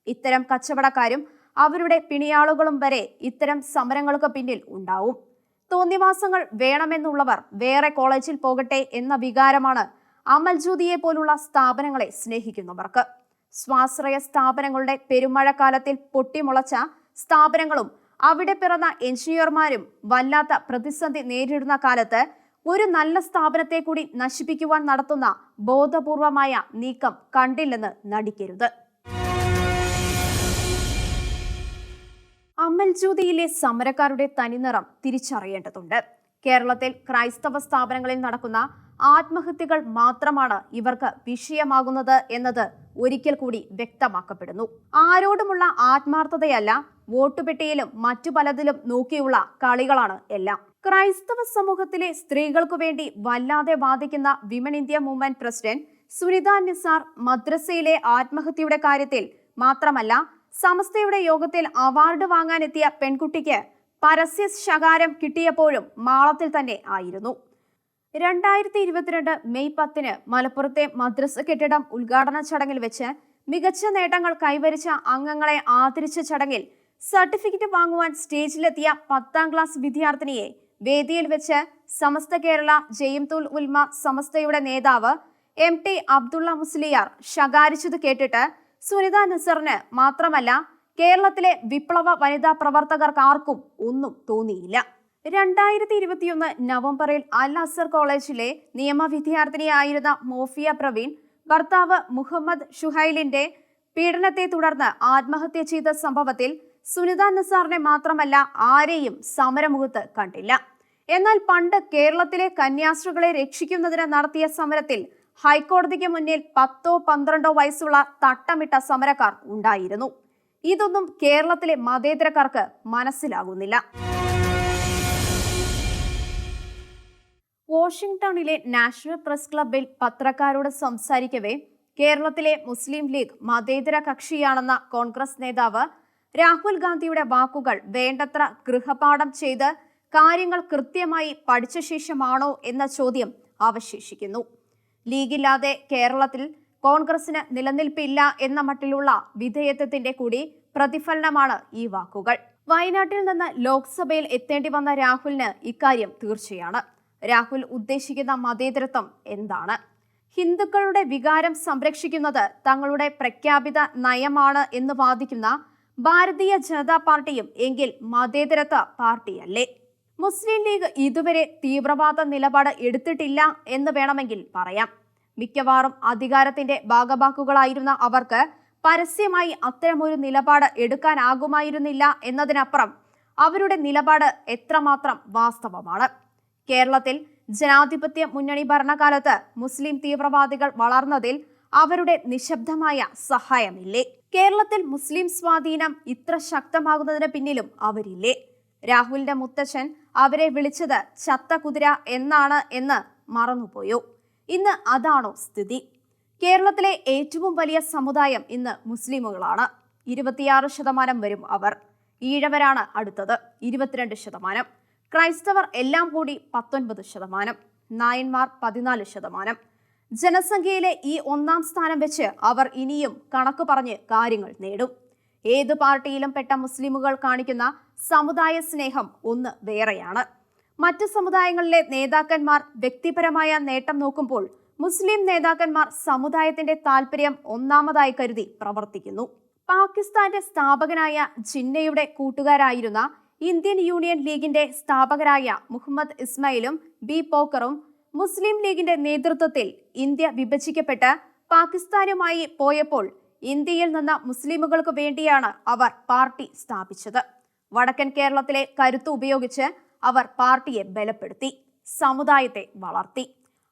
ഇത്തരം കച്ചവടക്കാരും അവരുടെ പിണിയാളുകളും വരെ ഇത്തരം സമരങ്ങൾക്ക് പിന്നിൽ ഉണ്ടാവും. തോന്നിവാസങ്ങൾ വേണമെന്നുള്ളവർ വേറെ കോളേജിൽ പോകട്ടെ എന്ന വികാരമാണ് അമൽജ്യോതിയെ പോലുള്ള സ്ഥാപനങ്ങളെ സ്നേഹിക്കുന്നവർക്ക്. സ്വാശ്രയ സ്ഥാപനങ്ങളുടെ പെരുമഴക്കാലത്തിൽ പൊട്ടിമുളച്ച സ്ഥാപനങ്ങളും അവിടെ പിറന്ന എഞ്ചിനീയർമാരും വല്ലാത്ത പ്രതിസന്ധി നേരിടുന്ന കാലത്ത് ഒരു നല്ല സ്ഥാപനത്തെ കൂടി നശിപ്പിക്കുവാൻ നടത്തുന്ന ബോധപൂർവമായ നീക്കം കണ്ടില്ലെന്ന് നടിക്കരുത്. അമൽജ്യോതിയിലെ സമരക്കാരുടെ തനിനിറം തിരിച്ചറിയേണ്ടതുണ്ട്. കേരളത്തിൽ ക്രൈസ്തവ സ്ഥാപനങ്ങളിൽ നടക്കുന്ന ആത്മഹത്യകൾ മാത്രമാണ് ഇവർക്ക് വിഷയമാകുന്നത് എന്നത് ഒരിക്കൽ കൂടി വ്യക്തമാക്കപ്പെടുന്നു. ആരോടുമുള്ള ആത്മാർത്ഥതയല്ല വോട്ടുപെട്ടിയിലും മറ്റു പലതിലും നോക്കിയുള്ള കളികളാണ് എല്ലാം. ക്രൈസ്തവ സമൂഹത്തിലെ സ്ത്രീകൾക്കു വേണ്ടി വല്ലാതെ വാദിക്കുന്ന women India movement president Sunitha Nisar മദ്രസയിലെ ആത്മഹത്യയുടെ കാര്യത്തിൽ മാത്രമല്ല സമസ്തയുടെ യോഗത്തിൽ അവാർഡ് വാങ്ങാനെത്തിയ പെൺകുട്ടിക്ക് പരസ്യ ശകാരം കിട്ടിയപ്പോഴും മാളത്തിൽ തന്നെ ആയിരുന്നു. രണ്ടായിരത്തി ഇരുപത്തിരണ്ട് മെയ് പത്തിന് മലപ്പുറത്തെ മദ്രസ കെട്ടിടം ഉദ്ഘാടന ചടങ്ങിൽ വെച്ച് മികച്ച നേട്ടങ്ങൾ കൈവരിച്ച അംഗങ്ങളെ ആദരിച്ച ചടങ്ങിൽ സർട്ടിഫിക്കറ്റ് വാങ്ങുവാൻ സ്റ്റേജിലെത്തിയ പത്താം ക്ലാസ് വിദ്യാർത്ഥിനിയെ വേദിയിൽ വെച്ച് സമസ്ത കേരള ജയിംതുൽ ഉൽമ സമസ്തയുടെ നേതാവ് എം ടി അബ്ദുള്ള മുസ്ലിയാർ ശകാരിച്ചത് കേട്ടിട്ട് സുനിത നസറിന് മാത്രമല്ല കേരളത്തിലെ വിപ്ലവ വനിതാ പ്രവർത്തകർക്ക് ആർക്കും ഒന്നും തോന്നിയില്ല. രണ്ടായിരത്തി ഇരുപത്തിയൊന്ന് നവംബറിൽ അൽ അസർ കോളേജിലെ നിയമ വിദ്യാർത്ഥിനിയായിരുന്ന മോഫിയ പ്രവീൺ ഭർത്താവ് മുഹമ്മദ് ഷുഹൈലിന്റെ പീഡനത്തെ തുടർന്ന് ആത്മഹത്യ ചെയ്ത സംഭവത്തിൽ സുനിത നിസാറിനെ മാത്രമല്ല ആരെയും സമരമുഖത്ത് കണ്ടില്ല. എന്നാൽ പണ്ട് കേരളത്തിലെ കന്യാസ്ത്രീകളെ രക്ഷിക്കുന്നതിന് നടത്തിയ സമരത്തിൽ ഹൈക്കോടതിക്ക് മുന്നിൽ പത്തോ പന്ത്രണ്ടോ വയസ്സുള്ള തട്ടമിട്ട സമരക്കാർ ഉണ്ടായിരുന്നു. ഇതൊന്നും കേരളത്തിലെ മതേതരക്കാർക്ക് മനസ്സിലാകുന്നില്ല. വാഷിംഗ്ടണിലെ നാഷണൽ പ്രസ് ക്ലബിൽ പത്രക്കാരോട് സംസാരിക്കവേ കേരളത്തിലെ മുസ്ലിം ലീഗ് മതേതര കക്ഷിയാണെന്ന കോൺഗ്രസ് നേതാവ് രാഹുൽ ഗാന്ധിയുടെ വാക്കുകൾ വേണ്ടത്ര ഗൃഹപാഠം ചെയ്ത് കാര്യങ്ങൾ കൃത്യമായി പഠിച്ച ശേഷമാണോ എന്ന ചോദ്യം അവശേഷിക്കുന്നു. ലീഗില്ലാതെ കേരളത്തിൽ കോൺഗ്രസിന് നിലനിൽപ്പില്ല എന്ന മട്ടിലുള്ള വിധേയത്വത്തിന്റെ കൂടി പ്രതിഫലനമാണ് ഈ വാക്കുകൾ. വയനാട്ടിൽ നിന്ന് ലോക്സഭയിൽ എത്തേണ്ടി വന്ന രാഹുലിന് ഇക്കാര്യം തീർച്ചയാണ്. രാഹുൽ ഉദ്ദേശിക്കുന്ന മതേതരത്വം എന്താണ്? ഹിന്ദുക്കളുടെ വികാരം സംരക്ഷിക്കുന്നത് തങ്ങളുടെ പ്രഖ്യാപിത നയമാണ് എന്ന് വാദിക്കുന്ന ഭാരതീയ ജനതാ പാർട്ടിയും എങ്കിൽ മതേതരത്വ പാർട്ടിയല്ലേ? മുസ്ലിം ലീഗ് ഇതുവരെ തീവ്രവാദ നിലപാട് എടുത്തിട്ടില്ല എന്ന് വേണമെങ്കിൽ പറയാം. മിക്കവാറും അധികാരത്തിന്റെ ഭാഗഭാക്കുകളായിരുന്ന അവർക്ക് പരസ്യമായി അത്തരമൊരു നിലപാട് എടുക്കാനാകുമായിരുന്നില്ല എന്നതിനപ്പുറം അവരുടെ നിലപാട് എത്രമാത്രം വാസ്തവമാണ്. കേരളത്തിൽ ജനാധിപത്യ മുന്നണി ഭരണകാലത്ത് മുസ്ലിം തീവ്രവാദികൾ വളർന്നതിൽ അവരുടെ നിശബ്ദമായ സഹായമില്ലേ? കേരളത്തിൽ മുസ്ലിം സ്വാധീനം ഇത്ര ശക്തമാകുന്നതിന് പിന്നിലും അവരില്ലേ? രാഹുലിന്റെ മുത്തച്ഛൻ അവരെ വിളിച്ചത് ചത്ത കുതിര എന്നാണ് എന്ന് മറന്നുപോയോ? ഇന്ന് അതാണോ സ്ഥിതി? കേരളത്തിലെ ഏറ്റവും വലിയ സമുദായം ഇന്ന് മുസ്ലിമുകളാണ്. ഇരുപത്തിയാറ് ശതമാനം വരും അവർ. ഈഴവരാണ് അടുത്തത് ഇരുപത്തിരണ്ട് ശതമാനം. ക്രൈസ്തവർ എല്ലാം കൂടി പത്തൊൻപത് ശതമാനം. നായന്മാർ പതിനാല് ശതമാനം. ജനസംഖ്യയിലെ ഈ ഒന്നാം സ്ഥാനം വെച്ച് അവർ ഇനിയും കണക്ക് പറഞ്ഞ് കാര്യങ്ങൾ നേടും. ഏത് പാർട്ടിയിലും പെട്ട മുസ്ലിമുകൾ കാണിക്കുന്ന സമുദായ സ്നേഹം ഒന്ന് വേറെയാണ്. മറ്റ് സമുദായങ്ങളിലെ നേതാക്കന്മാർ വ്യക്തിപരമായ നേട്ടം നോക്കുമ്പോൾ മുസ്ലിം നേതാക്കന്മാർ സമുദായത്തിന്റെ താല്പര്യം ഒന്നാമതായി കരുതി പ്രവർത്തിക്കുന്നു. പാകിസ്ഥാന്റെ സ്ഥാപകനായ ജിന്നയുടെ കൂട്ടുകാരായിരുന്ന ഇന്ത്യൻ യൂണിയൻ ലീഗിന്റെ സ്ഥാപകരായ മുഹമ്മദ് ഇസ്മയിലും ബി പോക്കറും മുസ്ലിം ലീഗിന്റെ നേതൃത്വത്തിൽ ഇന്ത്യ വിഭജിക്കപ്പെട്ട് പാകിസ്ഥാനുമായി പോയപ്പോൾ ഇന്ത്യയിൽ നിന്ന് മുസ്ലിമുകൾക്ക് വേണ്ടിയാണ് അവർ പാർട്ടി സ്ഥാപിച്ചത്. വടക്കൻ കേരളത്തിലെ കരുത്ത് ഉപയോഗിച്ച് അവർ പാർട്ടിയെ ബലപ്പെടുത്തി സമുദായത്തെ വളർത്തി.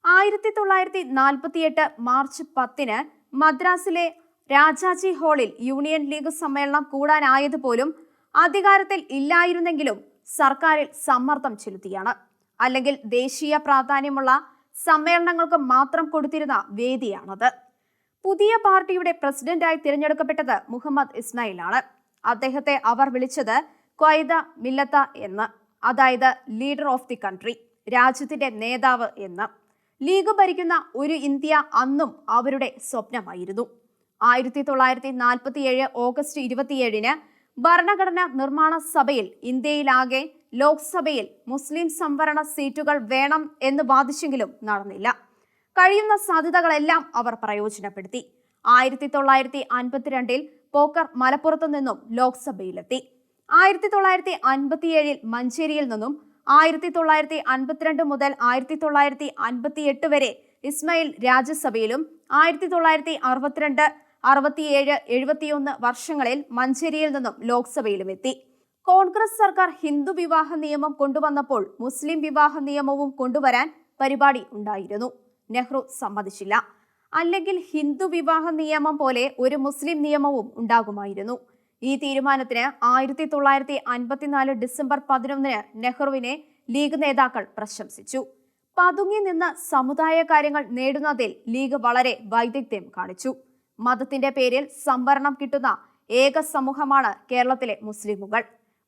ആയിരത്തി തൊള്ളായിരത്തി നാൽപ്പത്തിയെട്ട് മാർച്ച് പത്തിന് മദ്രാസിലെ രാജാജി ഹാളിൽ യൂണിയൻ ലീഗ് സമ്മേളനം കൂടാനായത് പോലും അധികാരത്തിൽ ഇല്ലായിരുന്നെങ്കിലും സർക്കാരിൽ സമ്മർദ്ദം ചെലുത്തിയാണ്. അല്ലെങ്കിൽ ദേശീയ പ്രാധാന്യമുള്ള സമ്മേളനങ്ങൾക്ക് മാത്രം കൊടുത്തിരുന്ന വേദിയാണത്. പുതിയ പാർട്ടിയുടെ പ്രസിഡന്റായി തിരഞ്ഞെടുക്കപ്പെട്ടത് മുഹമ്മദ് ഇസ്മായിലാണ്. അദ്ദേഹത്തെ അവർ വിളിച്ചത് ക്വൈദ മില്ലത്ത എന്ന് അതായത് ലീഡർ ഓഫ് ദി കൺട്രി രാജ്യത്തിന്റെ നേതാവ് എന്ന്. ലീഗ് ഭരിക്കുന്ന ഒരു ഇന്ത്യ അന്നും അവരുടെ സ്വപ്നമായിരുന്നു. ആയിരത്തി തൊള്ളായിരത്തി നാൽപ്പത്തിയേഴ് ഓഗസ്റ്റ് ഇരുപത്തിയേഴിന് ഭരണഘടന നിർമ്മാണ സഭയിൽ ഇന്ത്യയിലാകെ ലോക്സഭയിൽ മുസ്ലിം സംവരണ സീറ്റുകൾ വേണം എന്ന് വാദിച്ചെങ്കിലും നടന്നില്ല. കഴിയുന്ന സാധ്യതകളെല്ലാം അവർ പ്രയോജനപ്പെടുത്തി. ആയിരത്തി തൊള്ളായിരത്തി അൻപത്തിരണ്ടിൽ പോക്കർ മലപ്പുറത്തു നിന്നും ലോക്സഭയിലെത്തി. ആയിരത്തി തൊള്ളായിരത്തി അൻപത്തിയേഴിൽ മഞ്ചേരിയിൽ നിന്നും ആയിരത്തി തൊള്ളായിരത്തി അൻപത്തിരണ്ട് മുതൽ ആയിരത്തി തൊള്ളായിരത്തി അൻപത്തിയെട്ട് വരെ ഇസ്മയിൽ രാജ്യസഭയിലും ആയിരത്തി തൊള്ളായിരത്തി അറുപത്തിരണ്ട് അറുപത്തിയേഴ് എഴുപത്തിയൊന്ന് വർഷങ്ങളിൽ മഞ്ചേരിയിൽ നിന്നും ലോക്സഭയിലും എത്തി. കോൺഗ്രസ് സർക്കാർ ഹിന്ദു വിവാഹ നിയമം കൊണ്ടുവന്നപ്പോൾ മുസ്ലിം വിവാഹ നിയമവും കൊണ്ടുവരാൻ പരിപാടി ഉണ്ടായിരുന്നു. നെഹ്റു സമ്മതിച്ചില്ല. അല്ലെങ്കിൽ ഹിന്ദു വിവാഹ നിയമം പോലെ ഒരു മുസ്ലിം നിയമവും ഉണ്ടാകുമായിരുന്നു. ഈ തീരുമാനത്തിന് ആയിരത്തി തൊള്ളായിരത്തി അൻപത്തിനാല് ഡിസംബർ പതിനൊന്നിന് നെഹ്റുവിനെ ലീഗ് നേതാക്കൾ പ്രശംസിച്ചു. പതുങ്ങി നിന്ന് സമുദായ കാര്യങ്ങൾ നേടുന്നതിൽ ലീഗ് വളരെ വൈദഗ്ധ്യം കാണിച്ചു. മതത്തിന്റെ പേരിൽ സംവരണം കിട്ടുന്ന ഏക സമൂഹമാണ് കേരളത്തിലെ മുസ്ലിമുകൾ.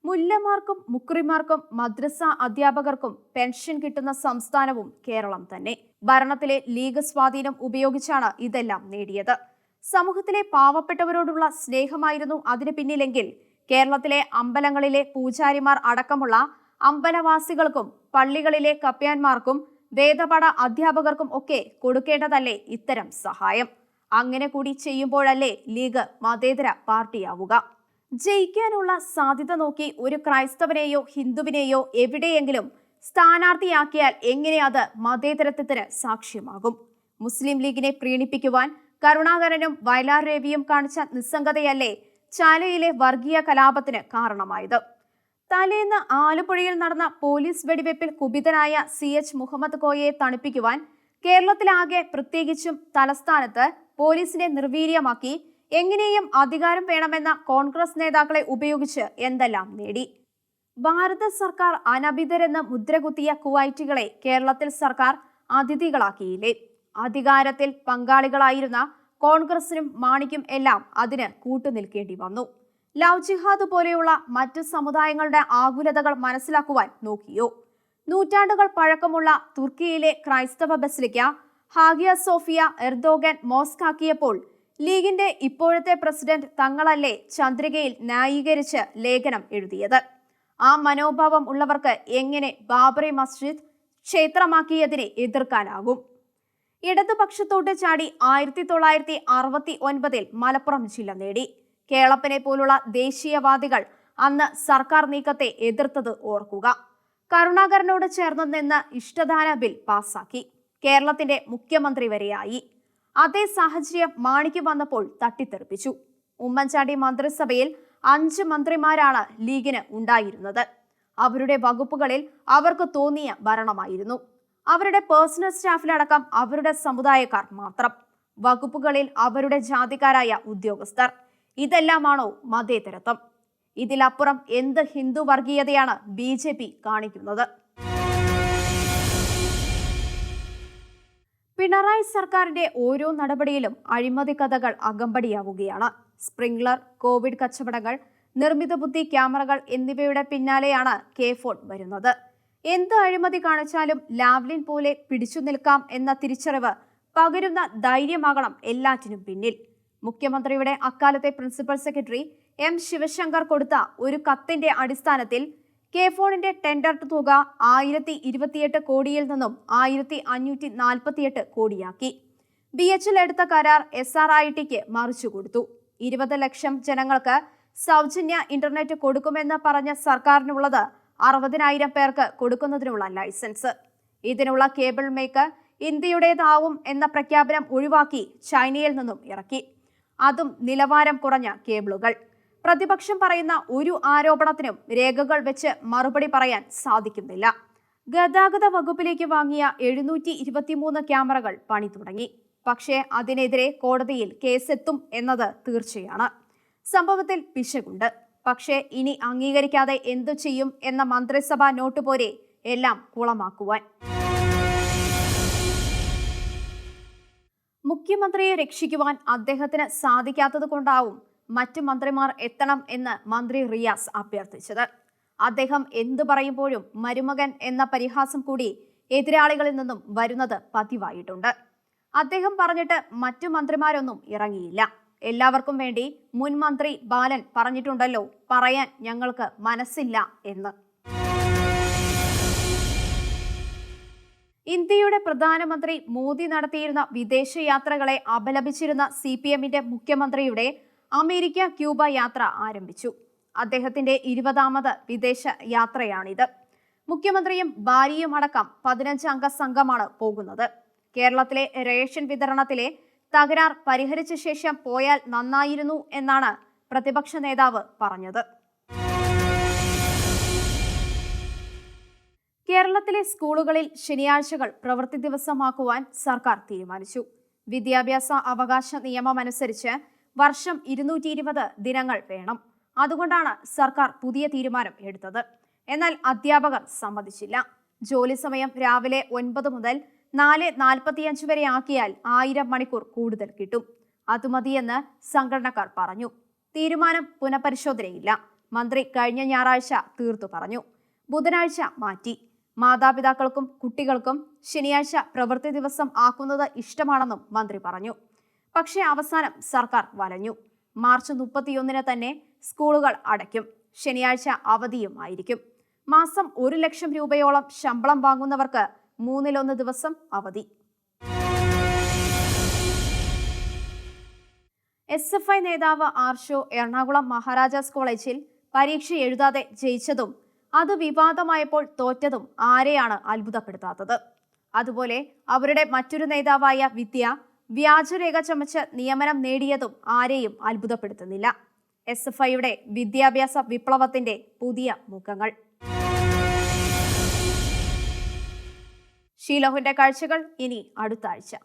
മുല്ലമാർക്കും മുക്രിമാർക്കും മദ്രസ അധ്യാപകർക്കും പെൻഷൻ കിട്ടുന്ന സംസ്ഥാനവും കേരളം തന്നെ. ഭരണത്തിലെ ലീഗ് സ്വാധീനം ഉപയോഗിച്ചാണ് ഇതെല്ലാം നേടിയത്. സമൂഹത്തിലെ പാവപ്പെട്ടവരോടുള്ള സ്നേഹമായിരുന്നു അതിന് പിന്നിലെങ്കിൽ. കേരളത്തിലെ അമ്പലങ്ങളിലെ പൂജാരിമാർ അടക്കമുള്ള അമ്പലവാസികൾക്കും പള്ളികളിലെ കപ്യാന്മാർക്കും വേദപാഠ അധ്യാപകർക്കും ഒക്കെ കൊടുക്കേണ്ടതല്ലേ ഇത്തരം സഹായം? അങ്ങനെ കൂടി ചെയ്യുമ്പോഴല്ലേ ലീഗ് മതേതര പാർട്ടിയാവുക. ജയിക്കാനുള്ള സാധ്യത നോക്കി ഒരു ക്രൈസ്തവനെയോ ഹിന്ദുവിനെയോ എവിടെയെങ്കിലും സ്ഥാനാർത്ഥിയാക്കിയാൽ എങ്ങനെ അത് മതേതരത്വത്തിന് സാക്ഷ്യമാകും? മുസ്ലിം ലീഗിനെ പ്രീണിപ്പിക്കുവാൻ കരുണാകരനും വയലാർ രവിയും കാണിച്ച നിസ്സംഗതയല്ലേ ചാലയിലെ വർഗീയ കലാപത്തിന് കാരണമായത്? തലേന്ന് ആലപ്പുഴയിൽ നടന്ന പോലീസ് വെടിവെപ്പിൽ കുപിതനായ സി എച്ച് മുഹമ്മദ് കോയയെ തണുപ്പിക്കുവാൻ കേരളത്തിലാകെ പ്രത്യേകിച്ചും തലസ്ഥാനത്ത് പോലീസിനെ നിർവീര്യമാക്കി എങ്ങനെയും അധികാരം വേണമെന്ന കോൺഗ്രസ് നേതാക്കളെ ഉപയോഗിച്ച് എന്തെല്ലാം നേടി? ഭാരത സർക്കാർ അനഭിതരെന്ന് മുദ്രകുത്തിയ കുവൈറ്റുകളെ കേരളത്തിൽ സർക്കാർ അതിഥികളാക്കിയില്ലേ? അധികാരത്തിൽ പങ്കാളികളായിരുന്ന കോൺഗ്രസിനും മാണിക്കും എല്ലാം അതിന് കൂട്ടുനിൽക്കേണ്ടി വന്നു. ലവ് ജിഹാദ് പോലെയുള്ള മറ്റ് സമുദായങ്ങളുടെ ആകുലതകൾ മനസ്സിലാക്കുവാൻ നോക്കിയോ? നൂറ്റാണ്ടുകൾ പഴക്കമുള്ള തുർക്കിയിലെ ക്രൈസ്തവ ബസിലിക്ക ഹാഗിയ സോഫിയ എർദോഗൻ മോസ്കാക്കിയപ്പോൾ ലീഗിന്റെ ഇപ്പോഴത്തെ പ്രസിഡന്റ് തങ്ങളല്ലേ ചന്ദ്രികയിൽ ന്യായീകരിച്ച് ലേഖനം എഴുതിയത്? ആ മനോഭാവം ഉള്ളവർക്ക് എങ്ങനെ ബാബറി മസ്ജിദ് ക്ഷേത്രമാക്കിയതിനെ എതിർക്കാനാകും? ഇടതുപക്ഷത്തോട്ട് ചാടി ആയിരത്തി തൊള്ളായിരത്തി അറുപത്തി ഒൻപതിൽ മലപ്പുറം ജില്ല നേടി. കേളപ്പനെ പോലുള്ള ദേശീയവാദികൾ അന്ന് സർക്കാർ നീക്കത്തെ എതിർത്തത് ഓർക്കുക. കരുണാകരനോട് ചേർന്ന് നിന്ന് ഇഷ്ടദാന ബിൽ പാസാക്കി. കേരളത്തിന്റെ മുഖ്യമന്ത്രി വരെയായി. അതേ സാഹചര്യം മാണിക്ക് വന്നപ്പോൾ തട്ടിത്തെറിപ്പിച്ചു. ഉമ്മൻചാണ്ടി മന്ത്രിസഭയിൽ അഞ്ച് മന്ത്രിമാരാണ് ലീഗിന് ഉണ്ടായിരുന്നത്. അവരുടെ വകുപ്പുകളിൽ അവർക്ക് തോന്നിയ ഭരണമായിരുന്നു. അവരുടെ പേഴ്സണൽ സ്റ്റാഫിലടക്കം അവരുടെ സമുദായക്കാർ മാത്രം. വകുപ്പുകളിൽ അവരുടെ ജാതിക്കാരായ ഉദ്യോഗസ്ഥർ. ഇതെല്ലാമാണോ മതേതരത്വം? ഇതിലപ്പുറം എന്ത് ഹിന്ദു വർഗീയതയാണ് ബി കാണിക്കുന്നത്? പിണറായി സർക്കാരിന്റെ ഓരോ നടപടിയിലും അഴിമതി കഥകൾ അകമ്പടിയാവുകയാണ്. സ്പ്രിംഗ്ലർ കോവിഡ് കച്ചവടങ്ങൾ നിർമ്മിത ബുദ്ധി ക്യാമറകൾ എന്നിവയുടെ പിന്നാലെയാണ് കെ ഫോൺ വരുന്നത്. എന്ത് അഴിമതി കാണിച്ചാലും ലാവ്ലിൻ പോലെ പിടിച്ചു നിൽക്കാം എന്ന തിരിച്ചറിവ് പകരുന്ന ധൈര്യമാകണം എല്ലാറ്റിനും പിന്നിൽ. മുഖ്യമന്ത്രിയുടെ അക്കാലത്തെ പ്രിൻസിപ്പൽ സെക്രട്ടറി എം ശിവശങ്കർ കൊടുത്ത ഒരു കത്തിന്റെ അടിസ്ഥാനത്തിൽ കെ ഫോണിന്റെ ടെൻഡർ തുക ആയിരത്തി ഇരുപത്തിയെട്ട് കോടിയിൽ നിന്നും ആയിരത്തി അഞ്ഞൂറ്റി നാൽപ്പത്തിയെട്ട് കോടിയാക്കി. ബി എച്ച് എൽ എടുത്ത കരാർ എസ് ആർ ഐ ടിക്ക് മറിച്ചു കൊടുത്തു. ഇരുപത് ലക്ഷം ജനങ്ങൾക്ക് സൗജന്യ ഇന്റർനെറ്റ് കൊടുക്കുമെന്ന് പറഞ്ഞ സർക്കാരിനുള്ളത് അറുപതിനായിരം പേർക്ക് കൊടുക്കുന്നതിനുള്ള ലൈസൻസ്. ഇതിനുള്ള കേബിൾ മേക്കർ ഇന്ത്യയുടേതാവും എന്ന പ്രഖ്യാപനം ഒഴിവാക്കി ചൈനയിൽ നിന്നും ഇറക്കി. അതും നിലവാരം കുറഞ്ഞ കേബിളുകൾ. പ്രതിപക്ഷം പറയുന്ന ഒരു ആരോപണത്തിനും രേഖകൾ വെച്ച് മറുപടി പറയാൻ സാധിക്കുന്നില്ല. ഗതാഗത വകുപ്പിലേക്ക് വാങ്ങിയ എഴുന്നൂറ്റി ഇരുപത്തിമൂന്ന് ക്യാമറകൾ പണി തുടങ്ങി. പക്ഷേ അതിനെതിരെ കോടതിയിൽ കേസെത്തും എന്നത് തീർച്ചയാണ്. സംഭവത്തിൽ പിശകുണ്ട്. പക്ഷേ ഇനി അംഗീകരിക്കാതെ എന്തു ചെയ്യും എന്ന മന്ത്രിസഭാ നോട്ട് പോരെ എല്ലാം കുളമാക്കുവാൻ. മുഖ്യമന്ത്രിയെ രക്ഷിക്കുവാൻ അദ്ദേഹത്തിന് സാധിക്കാത്തത് കൊണ്ടാവും മറ്റു മന്ത്രിമാർ എത്തണം എന്ന് മന്ത്രി റിയാസ് അഭ്യർത്ഥിച്ചത്. അദ്ദേഹം എന്തു പറയുമ്പോഴും മരുമകൻ എന്ന പരിഹാസം കൂടി എതിരാളികളിൽ നിന്നും വരുന്നത് പതിവായിട്ടുണ്ട്. അദ്ദേഹം പറഞ്ഞിട്ട് മറ്റു മന്ത്രിമാരൊന്നും ഇറങ്ങിയില്ല. എല്ലാവർക്കും വേണ്ടി മുൻ മന്ത്രി ബാലൻ പറഞ്ഞിട്ടുണ്ടല്ലോ പറയാൻ ഞങ്ങൾക്ക് മനസ്സില്ല എന്ന്. ഇന്ത്യയുടെ പ്രധാനമന്ത്രി മോദി നടത്തിയിരുന്ന വിദേശയാത്രകളെ അപലപിച്ചിരുന്ന സി പി എമ്മിന്റെ മുഖ്യമന്ത്രിയുടെ അമേരിക്ക ക്യൂബ യാത്ര ആരംഭിച്ചു. അദ്ദേഹത്തിന്റെ ഇരുപതാമത് വിദേശ യാത്രയാണിത്. മുഖ്യമന്ത്രിയും ഭാര്യയും അടക്കം പതിനഞ്ച് അംഗ സംഘമാണ് പോകുന്നത്. കേരളത്തിലെ റേഷൻ വിതരണത്തിലെ തകരാർ പരിഹരിച്ച ശേഷം പോയാൽ നന്നായിരുന്നു എന്നാണ് പ്രതിപക്ഷ നേതാവ് പറഞ്ഞത്. കേരളത്തിലെ സ്കൂളുകളിൽ ശനിയാഴ്ചകൾ പ്രവൃത്തി ദിവസമാക്കുവാൻ സർക്കാർ തീരുമാനിച്ചു. വിദ്യാഭ്യാസ അവകാശ നിയമമനുസരിച്ച് വർഷം ഇരുന്നൂറ്റി ഇരുപത് ദിനങ്ങൾ വേണം. അതുകൊണ്ടാണ് സർക്കാർ പുതിയ തീരുമാനം എടുത്തത്. എന്നാൽ അധ്യാപകർ സമ്മതിച്ചില്ല. ജോലി സമയം രാവിലെ ഒൻപത് മുതൽ നാല് നാൽപ്പത്തിയഞ്ച് വരെ ആക്കിയാൽ ആയിരം മണിക്കൂർ കൂടുതൽ കിട്ടും. അത് മതിയെന്ന് സംഘടനക്കാർ പറഞ്ഞു. തീരുമാനം പുനഃപരിശോധനയില്ല. മന്ത്രി കഴിഞ്ഞ ഞായറാഴ്ച തീർത്തു പറഞ്ഞു. ബുധനാഴ്ച മാറ്റി. മാതാപിതാക്കൾക്കും കുട്ടികൾക്കും ശനിയാഴ്ച പ്രവൃത്തി ദിവസം ആക്കുന്നത് ഇഷ്ടമാണെന്നും മന്ത്രി പറഞ്ഞു. പക്ഷേ അവസാനം സർക്കാർ വലഞ്ഞു. മാർച്ച് മുപ്പത്തിയൊന്നിന് തന്നെ സ്കൂളുകൾ അടയ്ക്കും. ശനിയാഴ്ച അവധിയും ആയിരിക്കും മാസം ഒരു ലക്ഷം രൂപയോളം ശമ്പളം വാങ്ങുന്നവർക്ക് മൂന്നിലൊന്ന് ദിവസം അവധി. എസ് എഫ് ഐ നേതാവ് ആർഷോ എറണാകുളം മഹാരാജാസ് കോളേജിൽ പരീക്ഷ എഴുതാതെ ജയിച്ചതും അത് വിവാദമായപ്പോൾ തോറ്റതും ആരെയാണ് അത്ഭുതപ്പെടുത്താത്തത്? അതുപോലെ അവരുടെ മറ്റൊരു നേതാവായ വിദ്യ വ്യാജരേഖ ചമച്ച് നിയമനം നേടിയതും ആരെയും അത്ഭുതപ്പെടുത്തുന്നില്ല. എസ് എഫ് ഐയുടെ വിദ്യാഭ്യാസ വിപ്ലവത്തിന്റെ പുതിയ മുഖങ്ങൾ. ഷീലോഹിന്റെ കാഴ്ചകൾ ഇനി അടുത്ത ആഴ്ച.